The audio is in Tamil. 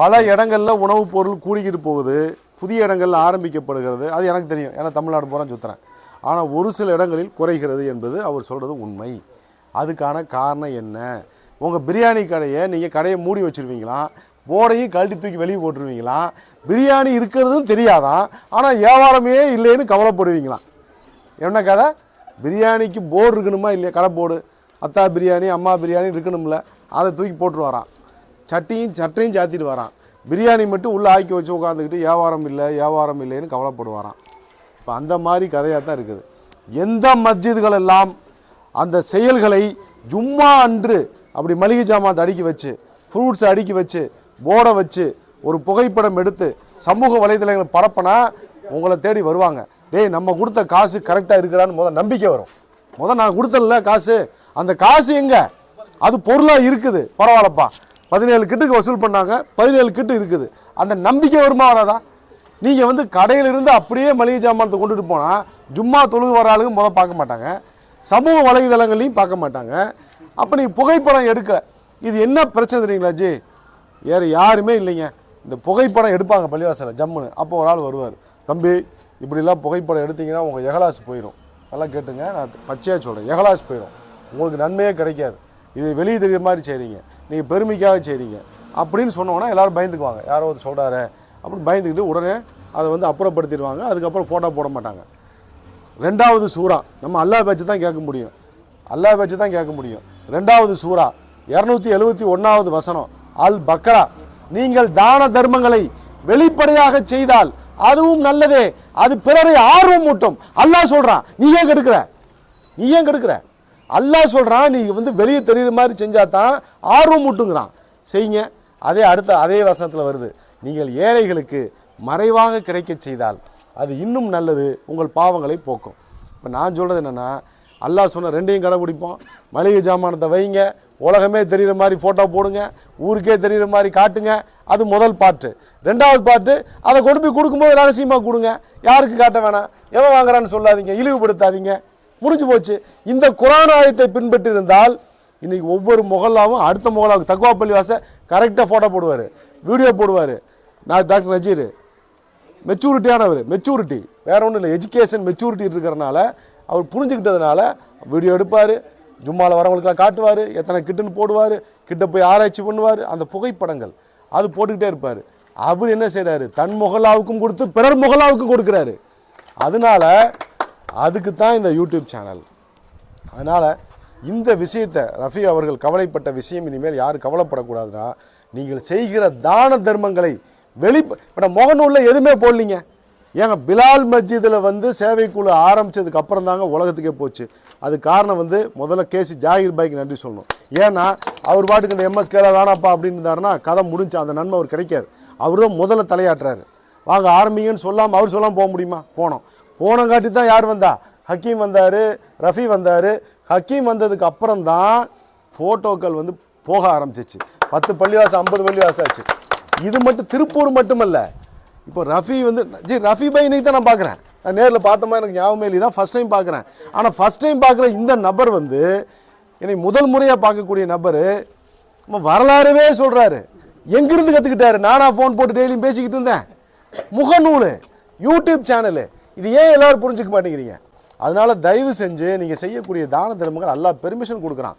பல இடங்கள்ல உணவுப் பொருள் கூடிக்கிட்டு போகுது. புதிய இடங்கள்ல ஆரம்பிக்கப்படுகிறது. அது எனக்கு தெரியும். ஏன்னா தமிழ்நாடு பூரா சுற்றுறேன் ஆனால் ஒரு சில இடங்களில் குறைகிறது என்பது அவர் சொல்கிறது உண்மை. அதுக்கான காரணம் என்ன? உங்கள் பிரியாணி கடையை நீங்கள் கடையை மூடி வச்சுருவீங்களா? போடையும் கழட்டி தூக்கி வெளியே போட்டுருவீங்களா? பிரியாணி இருக்கிறதும் தெரியாதான் ஆனால் வியாபாரமே இல்லைன்னு கவலைப்படுவீங்களாம் என்ன கதை? பிரியாணிக்கு போர்டு இருக்கணுமா இல்லையா? கடை போர்டு. அத்தா பிரியாணி அம்மா பிரியாணி இருக்கணும்ல. அதை தூக்கி போட்டுருவாரான் சட்டியும் சட்டையும் சாத்திட்டு வரான். பிரியாணி மட்டும் உள்ளே ஆக்கி வச்சு உட்காந்துக்கிட்டு வியாபாரம் இல்லை வியாபாரம் இல்லைன்னு கவலைப்படுவாராம் இப்போ அந்த மாதிரி கதையாக தான் இருக்குது. எந்த மஸ்ஜிதுகள் எல்லாம் அந்த செயல்களை ஜும்மா அன்று அப்படி மளிகை ஜாமான் அடுக்கி வச்சு ஃப்ரூட்ஸ் அடுக்கி வச்சு போர்டை வச்சு ஒரு புகைப்படம் எடுத்து சமூக வலைதளங்களை பரப்பினா உங்களை தேடி வருவாங்க. டேய் நம்ம கொடுத்த காசு கரெக்டாக இருக்கிறான்னு முத நம்பிக்கை வரும். முதல் நான் கொடுத்தல காசு. அந்த காசு எங்க? அது பொருளாக இருக்குது. பரவாயில்லப்பா. பதினேழு கிட்டுக்கு வசூல் பண்ணாங்க பதினேழு கிட்டு இருக்குது. அந்த நம்பிக்கை வருமா வராதா? நீங்கள் வந்து கடையிலிருந்து அப்படியே மளிகை ஜாமானத்தை கொண்டுட்டு போனால் ஜும்மா தொழுகு வர ஆளுங்க முதல் பார்க்க மாட்டாங்க. சமூக வலைதளங்களையும் பார்க்க மாட்டாங்க. அப்போ நீங்கள் புகைப்படம் எடுக்க இது என்ன பிரச்சனை தெரியுங்களா ஜி? வேறு யாருமே இல்லைங்க. இந்த புகைப்படம் எடுப்பாங்க பள்ளிவாசலில் ஜம்முன்னு. அப்போ ஒரு ஆள் வருவார். தம்பி இப்படிலாம் புகைப்படம் எடுத்தீங்கன்னா உங்கள் எகலாஸ் போயிடும் நல்லா கேட்டுங்க நான் பச்சையாக சொல்கிறேன் எகலாஸ் போயிடும் உங்களுக்கு நன்மையே கிடைக்காது. இது வெளியே தெரியுற மாதிரி செய்கிறீங்க நீங்கள் பெருமைக்காக செய்கிறீங்க அப்படின்னு சொன்னோன்னா எல்லோரும் பயந்துக்குவாங்க. யாரோ ஒரு சொல்கிறாரு அப்படின்னு பயந்துக்கிட்டு உடனே அதை வந்து அப்புறப்படுத்திடுவாங்க. அதுக்கப்புறம் ஃபோட்டோ போட மாட்டாங்க. ரெண்டாவது சூறா. நம்ம அல்லாஹ் பேச்சு தான் கேட்க முடியும். அல்லாஹ் பேச்சு தான் கேட்க முடியும். ரெண்டாவது சூறா. இரநூத்தி எழுபத்தி ஒன்றாவது வசனம். அல் பக்ரா நீங்கள் தான தர்மங்களை வெளிப்படையாக செய்தால் அதுவும் நல்லதே. அது பிறரை ஆர்வம் மூட்டும் அல்லாஹ் சொல்கிறான் நீ ஏன் கெடுக்கிற? நீ ஏன் கெடுக்கிற? அல்லாஹ் சொல்கிறான் நீங்கள் வந்து வெளியே தெரியுற மாதிரி செஞ்சால் தான் ஆர்வம் மூட்டுங்கிறான் செய்யுங்க. அதே அடுத்த அதே வசனத்தில் வருது. நீங்கள் ஏழைகளுக்கு மறைவாக கிடைக்கச் செய்தால் அது இன்னும் நல்லது உங்கள் பாவங்களை போக்கும். இப்போ நான் சொல்கிறது என்னென்னா அல்லாஹ் சொன்ன ரெண்டையும் கடைபிடிப்போம் மளிகை ஜாமானத்தை வைங்க உலகமே தெரிகிற மாதிரி ஃபோட்டோ போடுங்க ஊருக்கே தெரிகிற மாதிரி காட்டுங்க அது முதல் பாட்டு. ரெண்டாவது பாட்டு அதை கொண்டு போய் கொடுக்கும்போது ரகசியமாக கொடுங்க. யாருக்கு காட்ட வேணாம். எவன் வாங்குறான்னு சொல்லாதீங்க இழிவுபடுத்தாதீங்க. முடிஞ்சு போச்சு. இந்த குரான் ஆயத்தை பின்பற்றிருந்தால் இன்றைக்கி இன்னைக்கு ஒவ்வொரு முகல்லாவும் அடுத்த முகலாவுக்கு தக்குவா பள்ளிவாச கரெக்டாக ஃபோட்டோ போடுவார் வீடியோ போடுவார். நான் டாக்டர் நஜீர் மெச்சூரிட்டியானவர் மெச்சூரிட்டி வேற ஒன்றும் இல்லை எஜுகேஷன் மெச்சூரிட்டி இருக்கிறனால அவர் புரிஞ்சுக்கிட்டதுனால வீடியோ எடுப்பார் ஜும்மாவில் வரவங்களுக்குலாம் காட்டுவார் எத்தனை கிட்டுன்னு போடுவார் கிட்ட போய் ஆராய்ச்சி பண்ணுவார் அந்த புகைப்படங்கள் அது போட்டுக்கிட்டே இருப்பார். அவர் என்ன செய்கிறாரு தன் முகலாவுக்கும் கொடுத்து பிறர் முகலாவுக்கும் கொடுக்குறாரு. அதனால அதுக்கு தான் இந்த யூடியூப் சேனல் அதனால் இந்த விஷயத்தை ரஃபி அவர்கள் கவலைப்பட்ட விஷயம் இனிமேல் யாரும் கவலைப்படக்கூடாதுன்னா நீங்கள் செய்கிற தான தர்மங்களை வெளி இப்போ முகநூலில் எதுவுமே போடலீங்க. ஏங்க பிலால் மஸ்ஜிதில் வந்து சேவைக்குழு ஆரம்பித்ததுக்கு அப்புறம் தாங்க உலகத்துக்கே போச்சு. அது காரணம் வந்து முதல்ல கேசி ஜாகிர் பாய்க்கு நன்றி சொல்லணும். ஏன்னா அவர் பாட்டுக்கு இந்த எம்எஸ் கேல வேணாப்பா அப்படின்னு இருந்தாருன்னா கதை முடிஞ்சு அந்த நன்மை அவர் கிடைக்காது. அவர் தான் முதல்ல தலையாட்டுறாரு. வாங்க ஆரம்பிங்கன்னு சொல்லாமல் அவர் சொல்லாமல் போக முடியுமா? போனோம். போனங்காட்டி தான் யார் வந்தா? ஹக்கீம் வந்தார் ரஃபி வந்தார். ஹக்கீம் வந்ததுக்கு அப்புறம் தான் ஃபோட்டோக்கள் வந்து போக ஆரம்பிச்சிச்சு. பத்து பள்ளிவாசம் ஐம்பது பள்ளிவாசம் ஆச்சு. இது மட்டும் திருப்பூர் மட்டுமல்ல. இப்போ ரஃபி வந்து ஜி ரஃபி பை இன்னைக்கு தான் நான் பார்க்குறேன். நான் நேரில் பார்த்தோமா எனக்கு ஞாபகம் இல்லை தான் ஃபஸ்ட் டைம் பார்க்குறேன். ஆனால் ஃபஸ்ட் டைம் பார்க்குற இந்த நபர் வந்து என்னை முதல் முறையாக பார்க்கக்கூடிய நபர் நம்ம வரலாறுவே சொல்கிறாரு எங்கேருந்து கற்றுக்கிட்டாரு நானாக ஃபோன் போட்டு டெய்லியும் பேசிக்கிட்டு இருந்தேன். முகநூல் யூடியூப் சேனலு இது ஏன் எல்லோரும் புரிஞ்சுக்க மாட்டேங்கிறீங்க? அதனால் தயவு செஞ்சு நீங்கள் செய்யக்கூடிய தான தர்மங்கள் நல்லா பெர்மிஷன் கொடுக்குறான்.